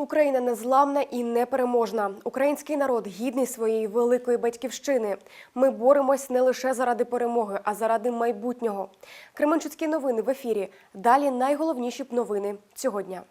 Україна незламна і непереможна. Український народ гідний своєї великої батьківщини. Ми боремось не лише заради перемоги, а заради майбутнього. Кременчуцькі новини в ефірі. Далі найголовніші б новини цього дня.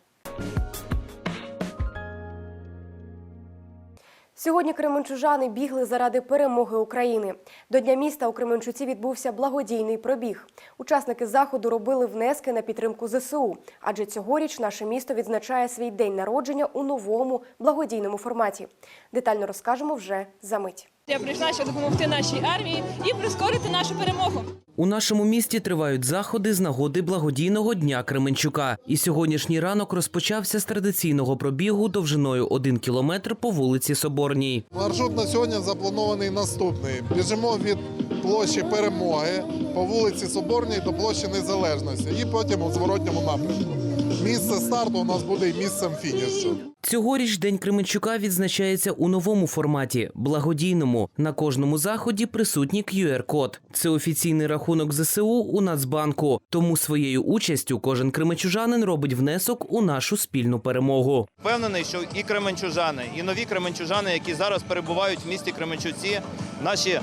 Сьогодні кременчужани бігли заради перемоги України. До Дня міста у Кременчуці відбувся благодійний пробіг. Учасники заходу робили внески на підтримку ЗСУ, адже цьогоріч наше місто відзначає свій день народження у новому благодійному форматі. Детально розкажемо вже за мить. Я прийшла, щоб допомогти нашій армії і прискорити нашу перемогу. У нашому місті тривають заходи з нагоди благодійного дня Кременчука. І сьогоднішній ранок розпочався з традиційного пробігу довжиною 1 кілометр по вулиці Соборній. Маршрут на сьогодні запланований наступний. Біжимо від площі Перемоги по вулиці Соборній до площі Незалежності і потім у зворотньому напрямку. Місце старту у нас буде і місцем фінішу. Цьогоріч День Кременчука відзначається у новому форматі благодійному. На кожному заході присутній QR-код. Це офіційний рахунок ЗСУ у Нацбанку. Тому своєю участю кожен кременчужанин робить внесок у нашу спільну перемогу. Впевнений, що і кременчужани, і нові кременчужани, які зараз перебувають в місті Кременчуці, наші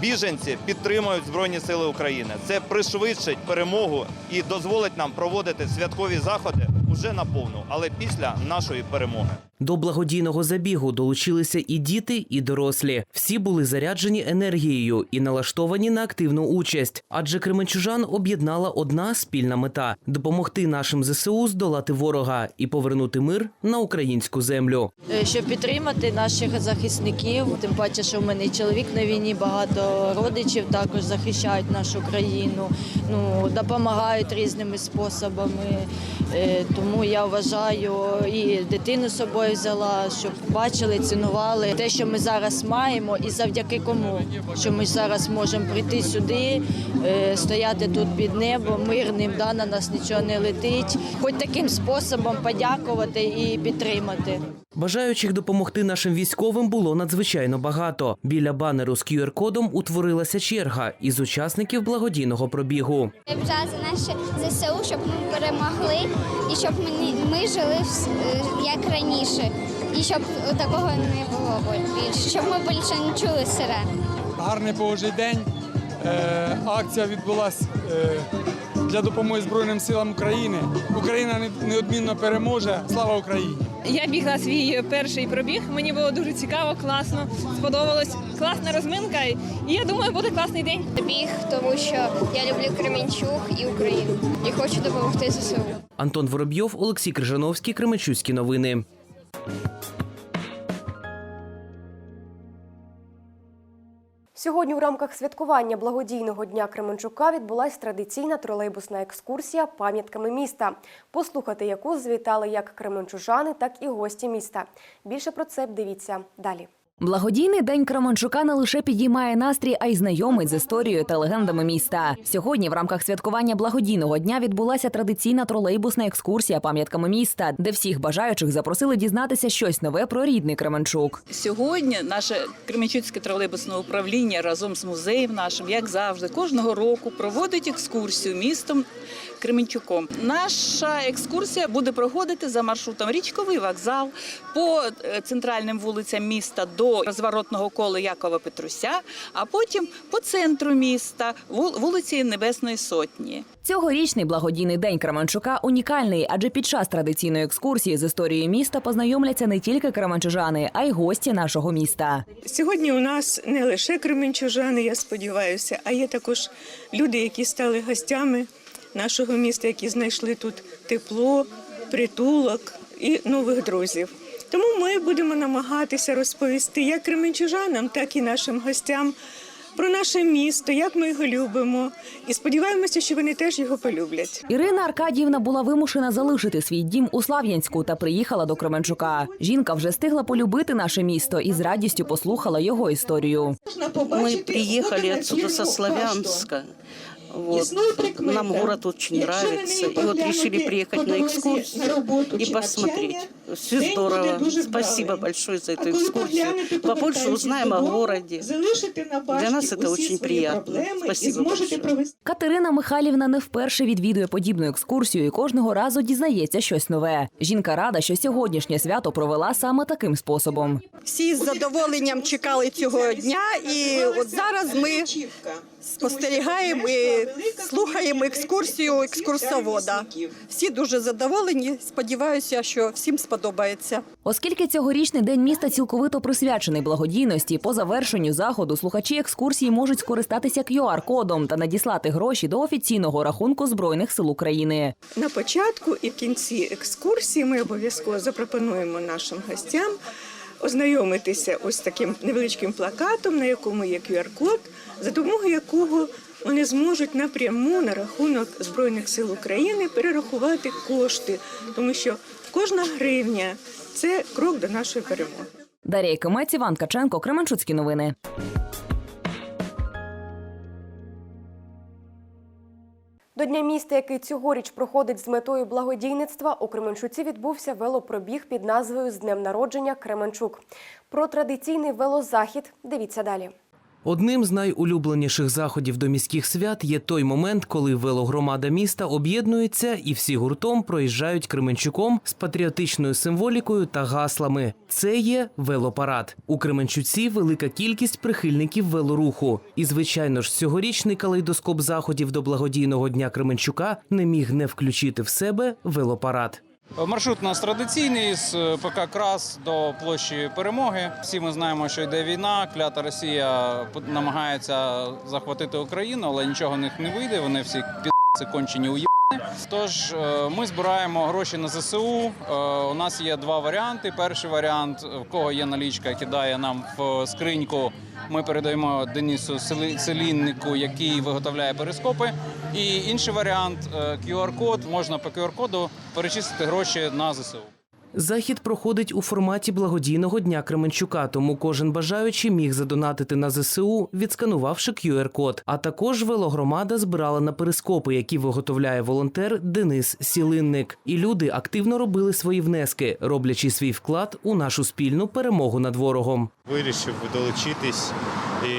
біженці підтримують Збройні Сили України. Це пришвидшить перемогу і дозволить нам проводити святкові заходи уже наповну, але після нашої перемоги. До благодійного забігу долучилися і діти, і дорослі. Всі були заряджені енергією і налаштовані на активну участь. Адже кременчужан об'єднала одна спільна мета допомогти нашим ЗСУ здолати ворога і повернути мир на українську землю. Е, щоб підтримати наших захисників. Тим паче, що в мене і чоловік на війні, багато родичів також захищають нашу країну, ну допомагають різними способами. Е, Тому я вважаю і дитину з собою взяла, щоб бачили, цінували те, що ми зараз маємо, і завдяки кому, що ми зараз можемо прийти сюди, е, стояти тут під небом, мирним, да, на нас нічого не летить. Хоч таким способом подякувати і підтримати. Бажаючих допомогти нашим військовим було надзвичайно багато. Біля банеру з QR-кодом утворилася черга із учасників благодійного пробігу. Я бажаю за наше ЗСУ, щоб ми перемогли і щоб ми, ми жили е, як раніше. І щоб такого не було більше, щоб ми більше не чули сирен. гарний погожий день. Е, Акція відбулася для допомоги Збройним силам України. Україна не- неодмінно переможе. Слава Україні! Я бігла свій перший пробіг. Мені було дуже цікаво, класно, сподобалось. Класна розминка. І я думаю, буде класний день. Біг, тому що я люблю Кременчук і Україну. І хочу допомогти ЗСУ. Антон Воробйов, Олексій Крижановський, Кременчуцькі новини. Сьогодні у рамках святкування благодійного дня Кременчука відбулась традиційна тролейбусна екскурсія пам'ятками міста. Послухати яку звітали як кременчужани, так і гості міста. Більше про це дивіться далі. Благодійний день Кременчука не лише підіймає настрій, а й знайомить з історією та легендами міста. Сьогодні в рамках святкування благодійного дня відбулася традиційна тролейбусна екскурсія пам'ятками міста, де всіх бажаючих запросили дізнатися щось нове про рідний Кременчук. Сьогодні наше Кременчуцьке тролейбусне управління разом з музеєм нашим, як завжди, кожного року проводить екскурсію містом Кременчуком. Наша екскурсія буде проходити за маршрутом річковий вокзал по е, центральним вулицям міста до розворотного кола Якова Петруся, а потім по центру міста, вул- вулиці Небесної Сотні. Цьогорічний благодійний день Кременчука унікальний, адже під час традиційної екскурсії з історією міста познайомляться не тільки кременчужани, а й гості нашого міста. Сьогодні у нас не лише кременчужани, я сподіваюся, а є також люди, які стали гостями нашого міста, які знайшли тут тепло, притулок і нових друзів. Тому ми будемо намагатися розповісти як кременчужанам, так і нашим гостям про наше місто, як ми його любимо, і сподіваємося, що вони теж його полюблять. Ірина Аркадіївна була вимушена залишити свій дім у Слав'янську та приїхала до Кременчука. Жінка вже встигла полюбити наше місто і з радістю послухала його історію. Мы приехали отсюда со Славянска Вот. Нам город очень нравится. И вот решили приехать на экскурсию и посмотреть. Все здорово. Спасибо большое за эту экскурсию. Побольше узнаем о городе. Для нас это очень приятно. Спасибо большое. Катерина Михайлівна не вперше відвідує подібну екскурсію і кожного разу дізнається щось нове. Жінка рада, що сьогоднішнє свято провела саме таким способом. Всі з задоволенням чекали цього дня, і от зараз ми спостерігаємо і слухаємо екскурсію екскурсовода. Всі дуже задоволені. Сподіваюся, що всім сподобається. Оскільки цьогорічний день міста цілковито присвячений благодійності, по завершенню заходу слухачі екскурсії можуть скористатися QR-кодом та надіслати гроші до офіційного рахунку збройних сил України. На початку і в кінці екскурсії ми обов'язково запропонуємо нашим гостям ознайомитися ось таким невеличким плакатом, на якому є QR-код, за допомогою якого вони зможуть напряму на рахунок Збройних сил України перерахувати кошти, тому що кожна гривня це крок до нашої перемоги. Дарія Кимець, Іван Каченко, Кременчуцькі новини. До Дня міста, який цьогоріч проходить з метою благодійництва, у Кременчуці відбувся велопробіг під назвою З днем народження Кременчук. Про традиційний велозахід дивіться далі. Одним з найулюбленіших заходів до міських свят є той момент, коли велогромада міста об'єднується і всі гуртом проїжджають Кременчуком з патріотичною символікою та гаслами. Це є велопарад. У Кременчуці велика кількість прихильників велоруху. І, звичайно ж, цьогорічний калейдоскоп заходів до благодійного дня Кременчука не міг не включити в себе велопарад. Маршрут у нас традиційний з е, ПК Крас до площі Перемоги. Всі ми знаємо, що йде війна. Клята Росія намагається захватити Україну, але нічого в них не вийде. Вони всі під кончені уїбани. Тож е, ми збираємо гроші на ЗСУ. Е, У нас є два варіанти. Перший варіант, в кого є налічка, кидає нам в скриньку. Ми передаємо Денису Селіннику, який виготовляє перископи. І інший варіант е, QR-код. Можна по QR-коду перечислити гроші на ЗСУ. Захід проходить у форматі благодійного дня Кременчука, тому кожен бажаючий міг задонатити на ЗСУ, відсканувавши QR-код. А також велогромада збирала на перископи, які виготовляє волонтер Денис Сілинник. І люди активно робили свої внески, роблячи свій вклад у нашу спільну перемогу над ворогом. Вирішив долучитись і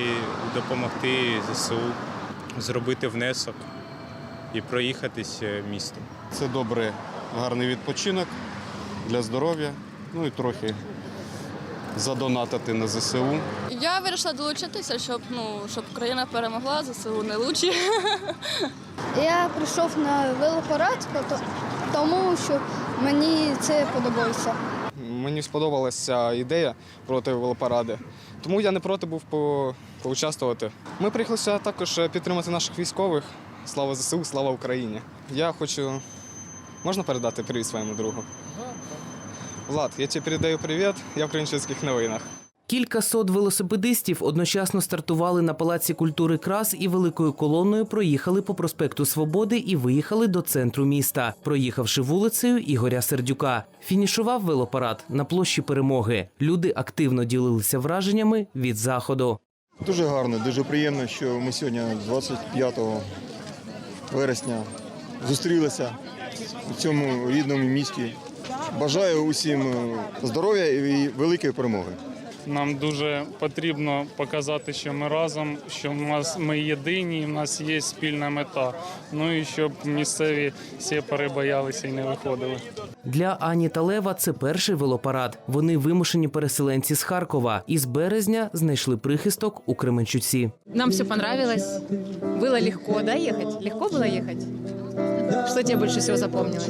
допомогти ЗСУ зробити внесок і проїхатись е, містом. Це добре, гарний відпочинок для здоров'я, ну і трохи задонатити на ЗСУ. Я вирішила долучитися, щоб ну щоб Україна перемогла, ЗСУ не лучі. Я прийшов на велопарад, тому що мені це подобається. Мені сподобалася ідея проти велопаради, тому я не проти був по, поучаствувати. Ми приїхали сюди також підтримати наших військових. Слава ЗСУ, слава Україні. Я хочу. Можна передати привіт своєму другу? Влад, я тебе передаю привіт, я в Кременчуцьких новинах. Кілька сот велосипедистів одночасно стартували на палаці культури крас і великою колоною проїхали по проспекту Свободи і виїхали до центру міста, проїхавши вулицею Ігоря Сердюка. Фінішував велопарад на площі перемоги. Люди активно ділилися враженнями від заходу. Дуже гарно, дуже приємно, що ми сьогодні, 25 вересня, зустрілися у цьому рідному місті. Бажаю усім е, здоров'я і великої перемоги. Нам дуже потрібно показати, що ми разом, що в нас ми єдині, і в нас є спільна мета. Ну і щоб місцеві сепари боялися і не виходили. Для Ані та Лева це перший велопарад. Вони вимушені переселенці з Харкова і з березня знайшли прихисток у Кременчуці. Нам все понравилось. Было легко, да, ехать? Легко было ехать? Что тебе больше всего запомнилось?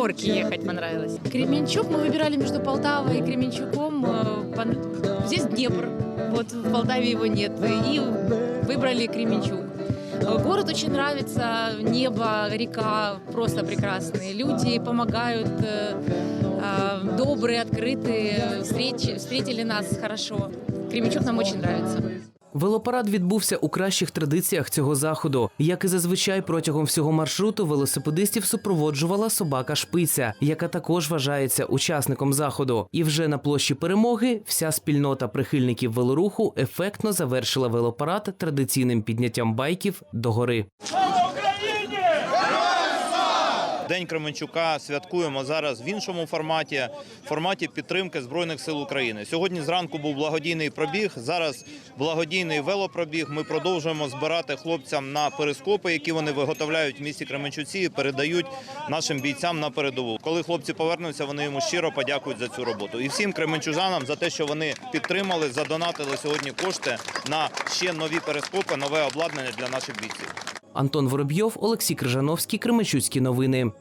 Горки ехать понравилось. Кременчук мы выбирали между Полтавой и Кременчуком. Э, Здесь Днепр, вот в Полтаве его нет. И выбрали Кременчук. Э, Город очень нравится, небо, река просто прекрасные. Люди помогают, э, добрые, открытые, встретили нас хорошо. Кременчук нам очень нравится. Велопарад відбувся у кращих традиціях цього заходу. Як і зазвичай протягом всього маршруту велосипедистів супроводжувала собака шпиця, яка також вважається учасником заходу. І вже на площі перемоги вся спільнота прихильників велоруху ефектно завершила велопарад традиційним підняттям байків догори. гори. День Кременчука святкуємо зараз в іншому форматі форматі підтримки збройних сил України. Сьогодні зранку був благодійний пробіг. Зараз благодійний велопробіг. Ми продовжуємо збирати хлопцям на перископи, які вони виготовляють в місті Кременчуці і передають нашим бійцям на передову. Коли хлопці повернуться, вони йому щиро подякують за цю роботу. І всім кременчужанам за те, що вони підтримали, задонатили сьогодні кошти на ще нові перископи, нове обладнання для наших бійців. Антон Воробйов, Олексій Крижановський, Кременчуцькі новини.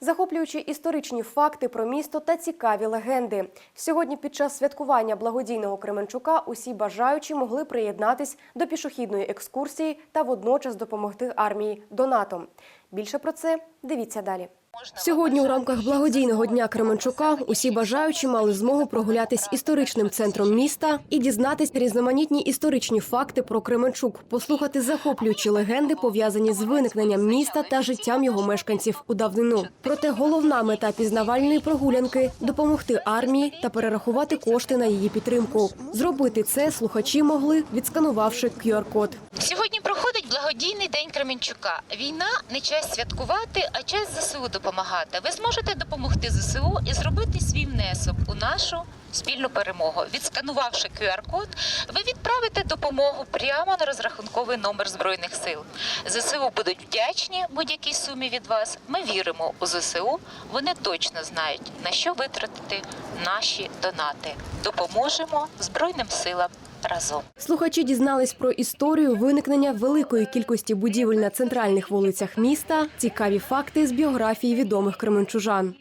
Захоплюючі історичні факти про місто та цікаві легенди. Сьогодні під час святкування благодійного Кременчука усі бажаючі могли приєднатись до пішохідної екскурсії та водночас допомогти армії донатом. Більше про це дивіться далі. Сьогодні у рамках благодійного дня Кременчука усі бажаючі мали змогу прогулятись історичним центром міста і дізнатись різноманітні історичні факти про Кременчук, послухати захоплюючі легенди, пов'язані з виникненням міста та життям його мешканців у давнину. Проте головна мета пізнавальної прогулянки допомогти армії та перерахувати кошти на її підтримку. Зробити це слухачі могли, відсканувавши QR-код. Сьогодні проходить благодійний день Кременчука. Війна не час святкувати, а час ЗСУ допомагати. Ви зможете допомогти ЗСУ і зробити свій внесок у нашу спільну перемогу. Відсканувавши QR-код, ви відправите допомогу прямо на розрахунковий номер збройних сил. ЗСУ будуть вдячні будь-якій сумі від вас. Ми віримо у ЗСУ. Вони точно знають на що витратити наші донати. Допоможемо збройним силам разом. Слухачі дізнались про історію виникнення великої кількості будівель на центральних вулицях міста, цікаві факти з біографії відомих кременчужан.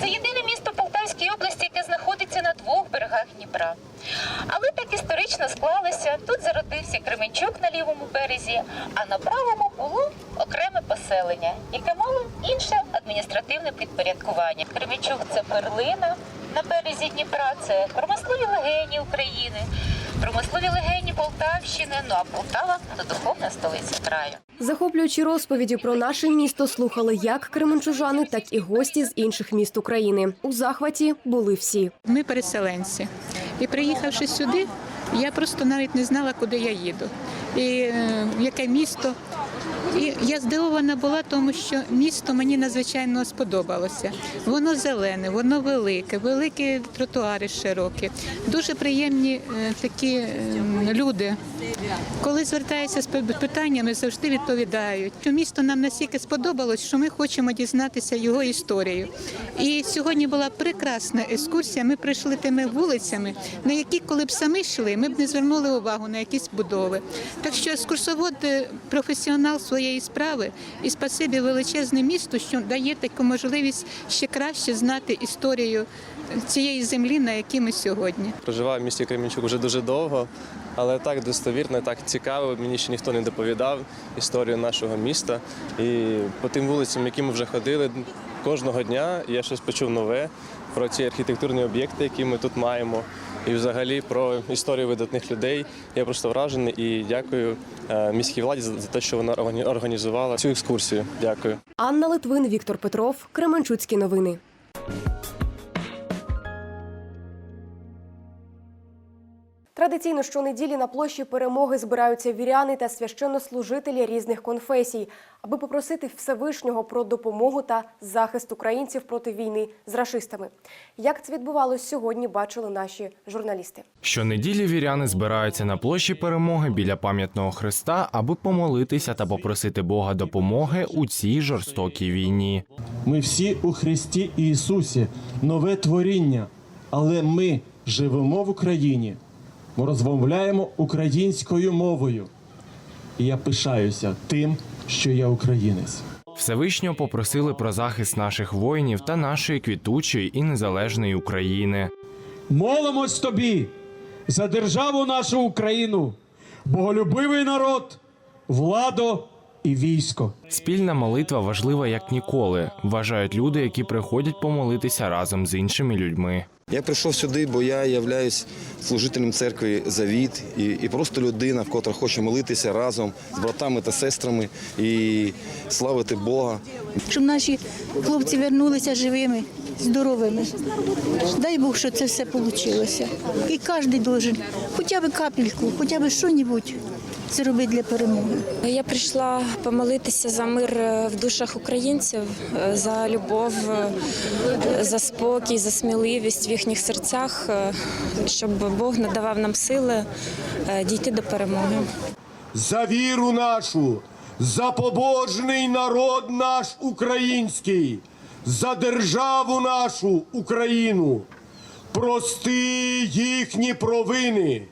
Це єдине місто Полтавської області, яке знаходиться на двох берегах Дніпра. Але так історично склалося. Тут зародився Кременчук на лівому березі, а на правому було окреме поселення, яке мало інше адміністративне підпорядкування. Кременчук це перлина на березі Дніпра, це промислові легені України, промислові легені Полтавщини. Ну а Полтава це духовна столиця краю. Захоплюючі розповіді про наше місто слухали як кременчужани, так і гості з інших міст України. У захваті були всі. Ми переселенці. І приїхавши сюди, я просто навіть не знала, куди я їду. І е, яке місто. І я здивована була, тому що місто мені надзвичайно сподобалося. Воно зелене, воно велике, великі тротуари широкі, дуже приємні е, такі е, люди. Коли звертаюся з питаннями, завжди відповідають. Що місто нам настільки сподобалось, що ми хочемо дізнатися його історію. І сьогодні була прекрасна екскурсія. Ми прийшли тими вулицями, на які, коли б самі йшли, ми б не звернули увагу на якісь будови. Так що екскурсовод е, професіонал своєї справи і спасибі величезне місто, що дає таку можливість ще краще знати історію цієї землі, на якій ми сьогодні. Проживаю в місті Кремінчук вже дуже довго, але так достовірно, так цікаво. Мені ще ніхто не доповідав історію нашого міста. І по тим вулицям, які ми вже ходили, кожного дня я щось почув нове про ці архітектурні об'єкти, які ми тут маємо. І взагалі про історію видатних людей. Я просто вражений і дякую е, міській владі за те, що вона органі- організувала цю екскурсію. Дякую. Анна Литвин, Віктор Петров, Кременчуцькі новини. Традиційно щонеділі на площі перемоги збираються віряни та священнослужителі різних конфесій, аби попросити Всевишнього про допомогу та захист українців проти війни з рашистами. Як це відбувалось сьогодні, бачили наші журналісти. Щонеділі віряни збираються на площі перемоги біля пам'ятного хреста, аби помолитися та попросити Бога допомоги у цій жорстокій війні. Ми всі у Христі Ісусі, нове творіння, але ми живемо в Україні. Ми розмовляємо українською мовою. І я пишаюся тим, що я українець. Всевишнього попросили про захист наших воїнів та нашої квітучої і незалежної України. Молимось тобі за державу нашу Україну, боголюбивий народ, владу і військо. Спільна молитва важлива як ніколи. Вважають люди, які приходять помолитися разом з іншими людьми. Я прийшов сюди, бо я являюсь служителем церкви Завіт і, і просто людина, в котра хоче молитися разом з братами та сестрами і славити Бога. щоб наші хлопці вернулися живими, здоровими. Дай Бог, що це все вийшло. І кожен должен хоча б капельку, хоча б щось зробити для перемоги. Я прийшла помолитися за мир е, в душах українців, е, за любов, е, за спокій, за сміливість в їхніх серцях, щоб Бог надавав нам сили дійти до перемоги. За віру нашу, за побожний народ наш український, за державу нашу Україну. Прости їхні провини,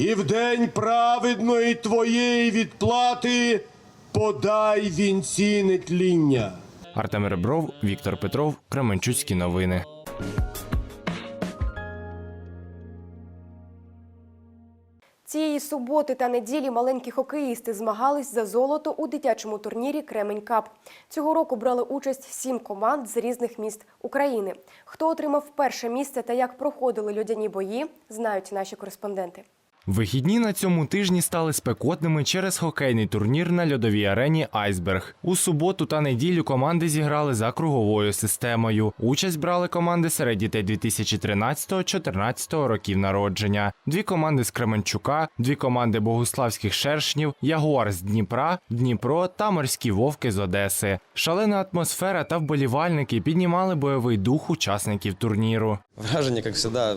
і в день праведної твоєї відплати подай вінці нетління. Артем Ребров, Віктор Петров, Кременчуцькі новини. Цієї суботи та неділі маленькі хокеїсти змагались за золото у дитячому турнірі Кремень Кап. Цього року брали участь сім команд з різних міст України. Хто отримав перше місце та як проходили льодяні бої, знають наші кореспонденти. Вихідні на цьому тижні стали спекотними через хокейний турнір на льодовій арені Айсберг. У суботу та неділю команди зіграли за круговою системою. Участь брали команди серед дітей 2013-14 років народження. Дві команди з Кременчука, дві команди богуславських шершнів, Ягуар з Дніпра, Дніпро та морські вовки з Одеси. Шалена атмосфера та вболівальники піднімали бойовий дух учасників турніру. Вражение, как всегда,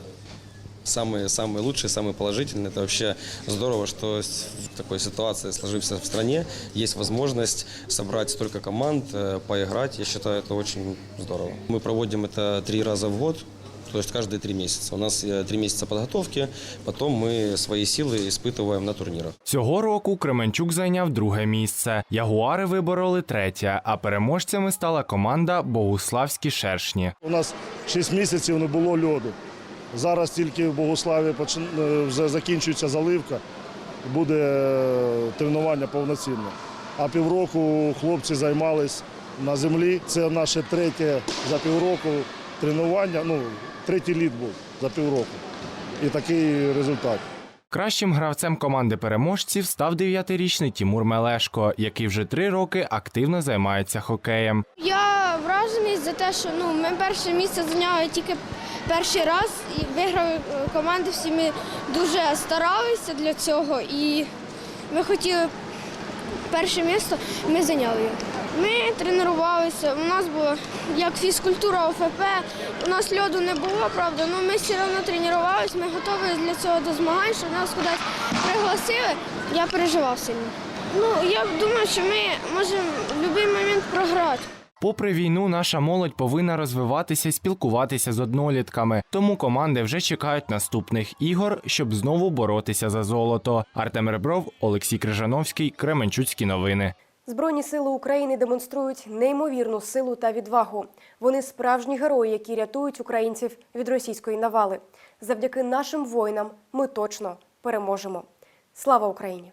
самые, самые лучшие, самые положительные. Это вообще здорово, что с- в такой ситуации, сложившейся в стране, есть возможность собрать столько команд, э, поиграть. Я считаю, это очень здорово. Мы проводим это три раза в год. То есть каждые три месяца. У нас э, три месяца подготовки, потом мы свои силы испытываем на турнирах. Цього року Кременчук зайняв друге місце. Ягуари вибороли третє, а переможцями стала команда Богуславські шершні. У нас 6 місяців не було льоду. Зараз тільки в Богославі почин- е, вже закінчується заливка, буде е, тренування повноцінне. А півроку хлопці займались на землі. Це наше третє за півроку тренування. Ну, третій літ був за півроку. І такий результат. Кращим гравцем команди переможців став дев'ятирічний Тімур Мелешко, який вже три роки активно займається хокеєм. Я вражений за те, що ну, ми перше місце зайняли тільки перший раз і виграли е, команди. Всі ми дуже старалися для цього і ми хотіли перше місце, ми зайняли його. Ми тренувалися, у нас було як фізкультура ОФП, у нас льоду не було, правда, але ми все одно тренувалися, ми готові для цього до змагань, щоб нас кудись пригласили. Я переживав сильно. Ну, я думаю, що ми можемо в будь-який момент програти. Попри війну, наша молодь повинна розвиватися і спілкуватися з однолітками. Тому команди вже чекають наступних ігор, щоб знову боротися за золото. Артем Ребров, Олексій Крижановський, Кременчуцькі новини. Збройні сили України демонструють неймовірну силу та відвагу. Вони справжні герої, які рятують українців від російської навали. Завдяки нашим воїнам ми точно переможемо. Слава Україні!